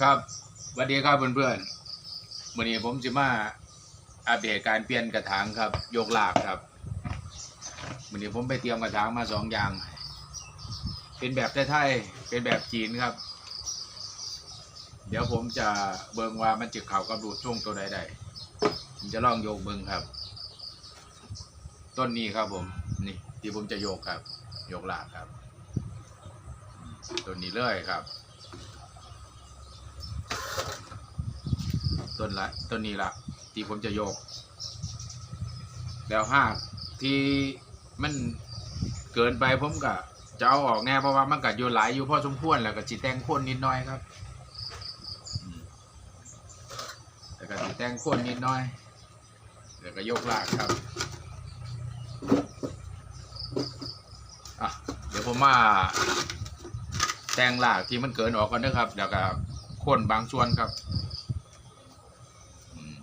ครับสวัสดีครับเพื่อนๆวันนี้ผมจะมาอัปเดตการเปลี่ยนกระถางครับยกหลากครับวันนี้ผมไปเตรียมกระถางมาสองอย่าง เป็นแบบไทยๆเป็นแบบจีนครับ เดี๋ยวผมจะเบิ่งว่ามันจะเข่ากับดูดช่วงตัวใดๆผมจะลองโยกเบิ่งครับ ต้นนี้ครับผมนี่ที่ผมจะโยกครับ โยกหลากครับ ต้นนี้เลยครับ ต้นละต้นนี้ละที่ผมจะโยก แล้วหากที่มันเกินไปผมก็จะเอาออกแน่เพราะว่ามันกัดโยนหลายอยู่พอสมควรแล้วก็จิแตงโคนนิดหน้อยครับแล้วก็จิแตงโคนนิดหน้อยแล้วก็โยกลากครับอะเดี๋ยวผมมาแตงลากที่มันเกินออกกันนะครับ แล้วก็โคนบางส่วนครับ อืม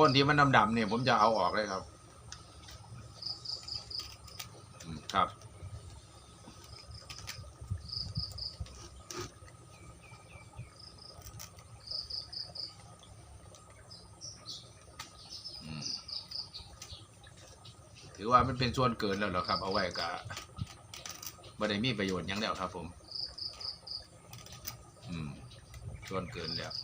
โคนที่มันดำๆเนี่ยผมจะเอาออกเลยครับครับ ถือว่ามันเป็นส่วนเกินแล้วเหรอครับ เอาไว้กะไม่ได้มีประโยชน์ยังแล้วครับผม อืม ส่วนเกินแล้ว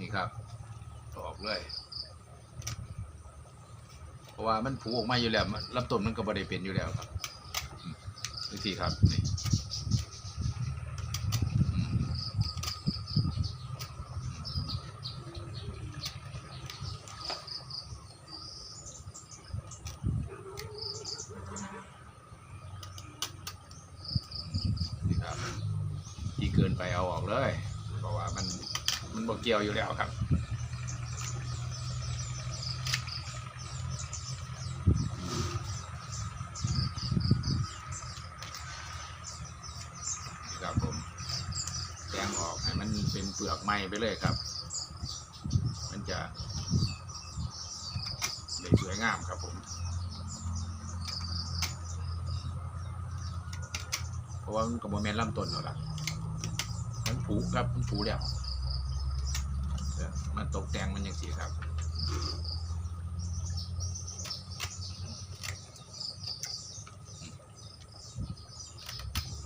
นี่ครับออก เลย เพราะว่ามันผูออกมาอยู่แล้วลำต้นมันก็บริเป็นอยู่แล้วครับอืมวิครับนี่นี่ครับที่เกินไปเอาออกเลย เพราะว่ามันมันบกเกี่ยวอยู่แล้วครับ นี่ครับผมแกงออกให้ มันเป็นเปลือกไหม้ไปเลยครับ มันจะได้สวยงามครับผม เพราะว่ามันกับโมเมนต์ลำต้นแล้วล่ะมันผูครับมันผูแล้วเดี๋ยวมันตกแต่งมันยังสีครับ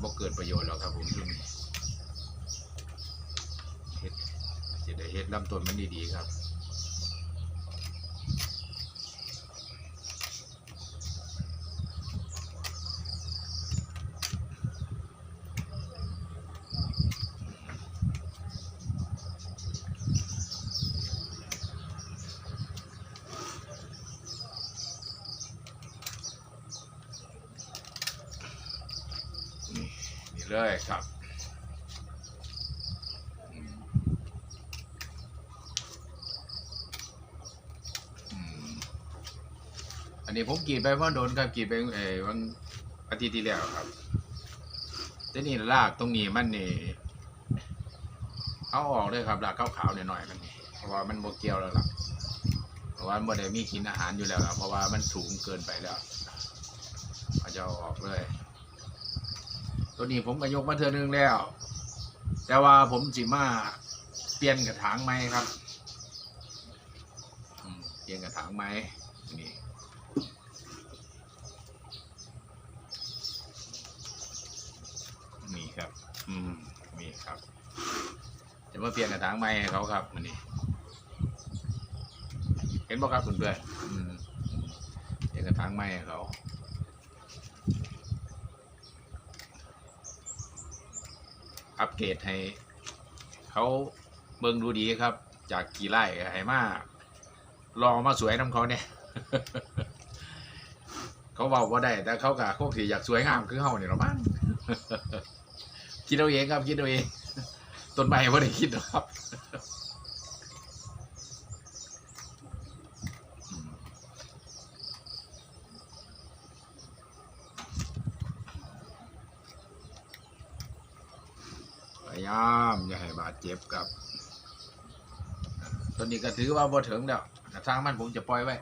บ่เกิดประโยชน์แล้วครับผมช่วงนี้เฮ็ด จะได้เฮ็ดลำต้นมันดีๆครับเลยครับอืมอืมอั นนี้ผมกรีดไปเพราะโดนครับกรีดไปเออวันอาทิตย์ที่แล้วครับแต่นี่รากตรงนี้มันนี่เอาออกเลยครับรากขาวๆหน่อยๆมันเพราะว่ามันโมเกียวแล้วล่ะเพราะว่ามันบ่ได้มีกินอาหารอยู่แล้วครับเพราะว่ามันสูงเกินไปแล้วเขาจะเอาออกเลยตัวนี้ผมก็ยกมาเทือนึงแล้ว แต่ว่าผมจิมาเปลี่ยนกระถางไหมครับเปลี่ยนกระถางไหมนี่ครับ อืมนี่ครับจะมาเปลี่ยนกระถางไหมให้เขาครับมันนี่เห็นบ่ครับเพื่อนอืมเปลี่ยนกระถางไหมให้เขาอัปเกรดให้ เขาเบิ่งดูดีครับ จากกี่ไร่ให้มาลองมาสวยน้ำเขาเนี่ยเขาบอกว่าได้ แต่เขากะโคกที่อยากสวยงามคือเฮาเนี่ยหรอมั้ง คิดเอาเองครับ คิดเอาเองต้นไม้ไม่ได้คิดหรอกครับพยายามอย่าให้บาดเจ็บกับตัวตัวนี้ก็ถือว่าบ่ถึงแล้วกระทางมันผมจะปล่อยไว้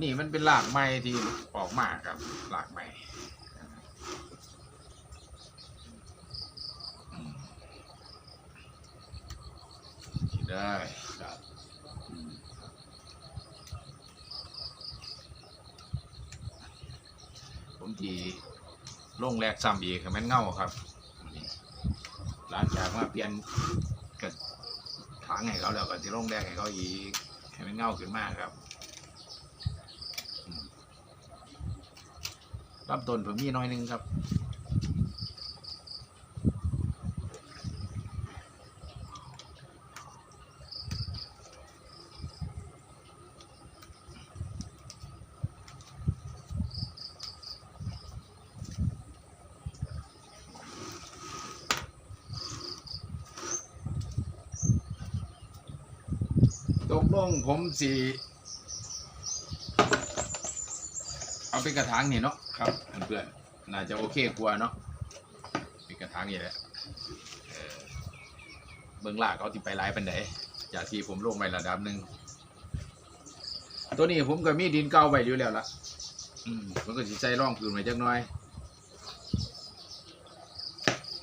นี่มันเป็นหลากไม้ที่ออกมาครับหลากไม้อืม ได้ครับอืมผมทีลงแรกซ้ำอีกให้มันเง่าครับนี่หลังจากมาเปลี่ยนกับทางให้เขาแล้วก็ที่ลงแรกให้เขาอีกให้มันเง่าขึ้นมากครับรับต้นผมมีน้อยนึงครับ กลงผมสีเอาเป็นกระถางนี่เนาะครับเพื่อนๆน่าจะโอเคกว่าเนาะเป็นกระถางนี่แหละเออเบื้องล่างเขาที่ไปไล่เป็นไหนจากที่ผมลงไประดับหนึ่งตัวนี้ผมก็มีดินเก่าไว้อยู่แล้วล่ะอืมผมก็สิใส่ร่องพื้นไว้จักหน่อย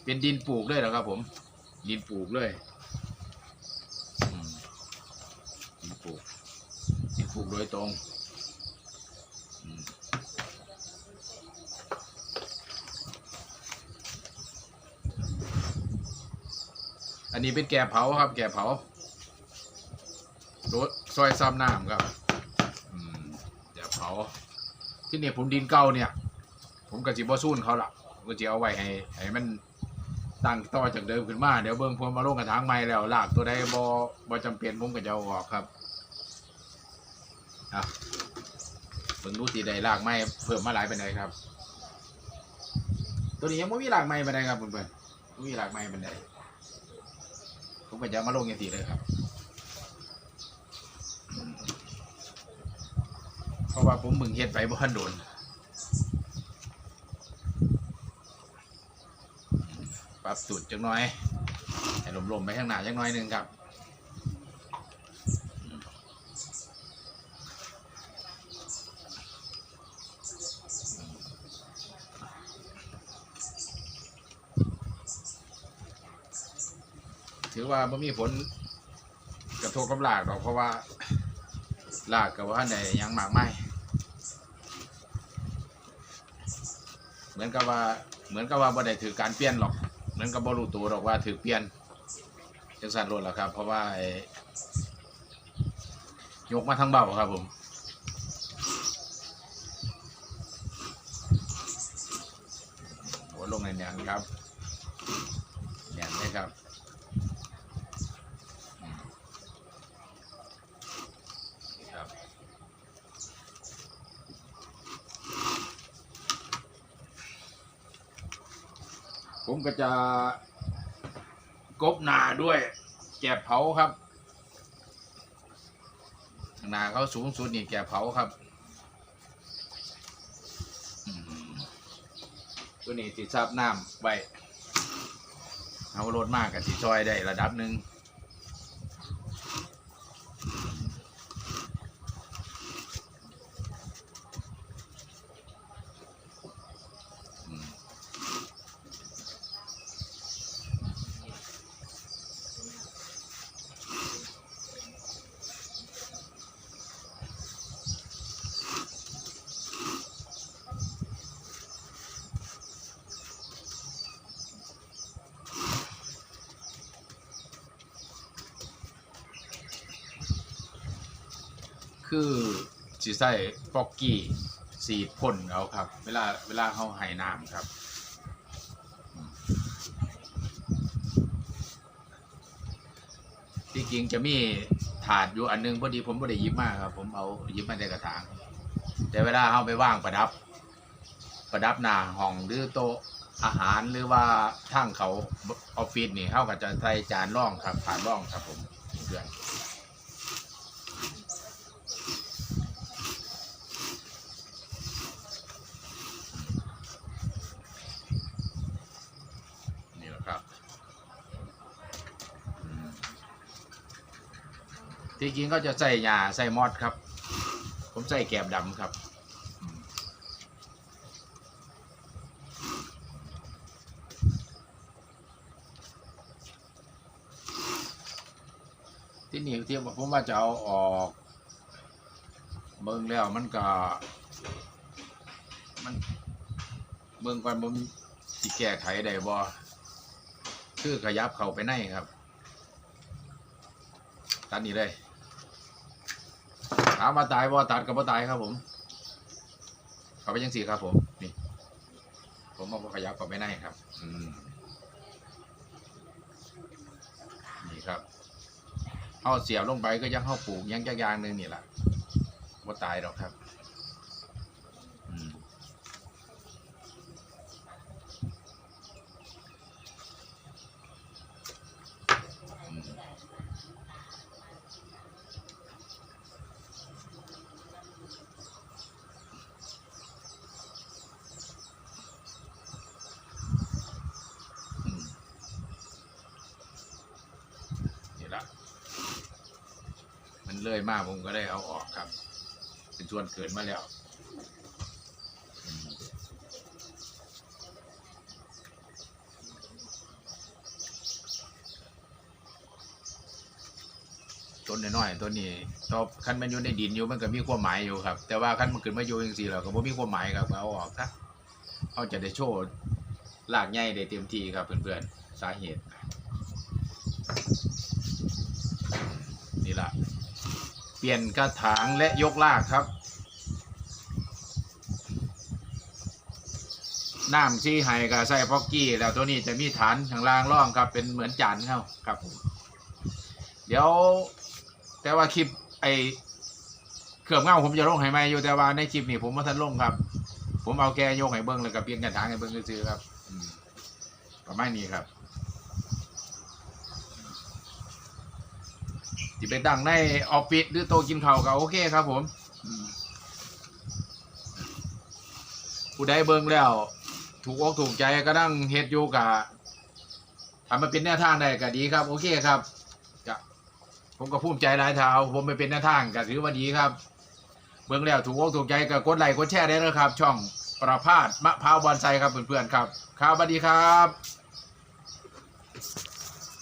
เป็นดินปลูกเลยเหรอครับผม ดินปลูกเลยอืม ดินปลูกดิน ปลูกโดยตรงอันนี้เป็นแก่เผาครับ แก่เผารถซอยซ้ำน้ำครับแก่เผา ที่เนี่ยผมดินเก่าเนี่ย ผมก็จิบอสูนเขาละผมก็จะเอาไว้ให้ให้มันตั้งต่อจากเดิมขึ้นมา เดี๋ยวเบิ้งพวมาลงกระถางใหม่แล้วลากตัวใดบอบอจำเป็นผมก็จะเอาออกครับ อะเบิ่งดูตีใดลากไม้เพิ่มมาหลายเป็นไดครับ ตัวนี้ยังไม่มีลากไม้เป็นไดครับเพื่อนๆไม่มีลากไม้เป็นไดผมก็จะเอามาลงอย่างตีเลยครับ เพราะว่าผมมึงเฮ็ดไปบ่ทันโดนปรับสูตรจังน้อยให้ลมๆไปข้างหน้าจังน้อยหนึงครับ ถือว่าไม่มีผลกระทบกับลากหรอกเพราะว่าลากกับว่าไหนยังหมากไม่เหมือนกับว่าเหมือนกับว่าบ่ได้ถือการเปลี่ยนหรอกเหมือนกับบ่รู้ตัวหรอกว่าถือเปลี่ยนจังสันรถแล้วครับ เพราะว่ายกมาทั้งเบาครับผมหัวลงในแนนครับแนนเลยครับครับ ผมก็จะกบหนาด้วย แกะเผาครับหนาเขาสูงสุดนี่แกะเผาครับตัวนี้ติดซับน้ำไว้เอารถมากกับสีซอยได้ระดับหนึ่ง คือสีใส่ฟอกกี้สีพ่นเอาครับ เวลาเวลาเขาหายน้ำครับที่จริงจะมีถาดอยู่อันหนึงพอดีผมไม่ได้ยิบมาครับ ผมเอายิบมาในกระถาง แต่เวลาเขาไปว่างประดับ ประดับหน้าห้องหรือโต๊ะอาหารหรือว่าทางเขาออฟฟิศนี่เขาก็จะใส่จานร่องครับผ่านร่องครับผมเพื่อน นี่แหละครับอืม ที่จริงก็จะใส่หญ้าใส่มอดครับ ผมใส่แกบดำครับที่นี่ที่ผมว่าจะเอาออกเบิ่งแล้วมันก็ มันเบิ่งก่อนผมสิแก้ไขได้บ่คือขยับเข้าไปในครับ ตัดนี่เลย ถามมาตายบ่ตัดกับบ่ตายครับผมเขาไปยังสี่ครับ ผมนี่ ผมเอาขยับเข้าได้ครับ อืมนี่ครับเอาเสียบลงไปก็ยังเข้าปลูกยังจักอยางนึงนี่แหละบ่ตายหรอกครับ อืม อืมอืมนี่ละมัน เลื่อยมากผมก็ได้เอาออกครับ เป็นส่วนเกินมาแล้วต้นน้อยๆต้นนี้ตอบคันมันอยู่ในดินอยู่มันก็มีความหมายอยู่ครับ แต่ว่าคันมันขึ้นมาอยู่จริงๆแล้วก็บ่มีความหมายครับเอาออกซะเขาจะได้โชว์ลากใหญ่ได้เต็มที่ครับเพื่อนๆสาเหตุนี่แหละ ปลี่ยนกระถางและยกลากครับ น้ำที่ไฮกับใส่พ็อกกี้ แล้วตัวนี้จะมีฐานข้างล่างร่องครับ เป็นเหมือนจานเข้าครับผมเดี๋ยว แต่ว่าคลิปไอเครื่องเงาผมจะลงให้ไหมอยู่แต่ว่าในคลิปนี้ผมมาทันลงครับ ผมเอาแกโยกให้เบิ้งแล้วก็เปลี่ยนกระถางให้เบิ้งซื้อครับ ประมาณนี้ครับ ที่ไปตั้งในออฟฟิศหรือโตกินข้าวก็โอเคครับผมอืมผู้ใดเบิ้งแล้ว ถูกอกถูกใจก็นั่งเฮ็ดอยู่กับทำมาเป็นแนวทางได้ก็ดีครับ โอเคครับจะผมก็ภูมิใจหลายเท้าผมไปเป็นแนวทางก็ถือว่าดีครับ เบิ่งแล้วถูกอกถูกใจก็กดไลค์กดแชร์ได้นะครับ ช่องประพาสมะพร้าวบอนไซครับเพื่อนๆครับครับสวัสดีครับ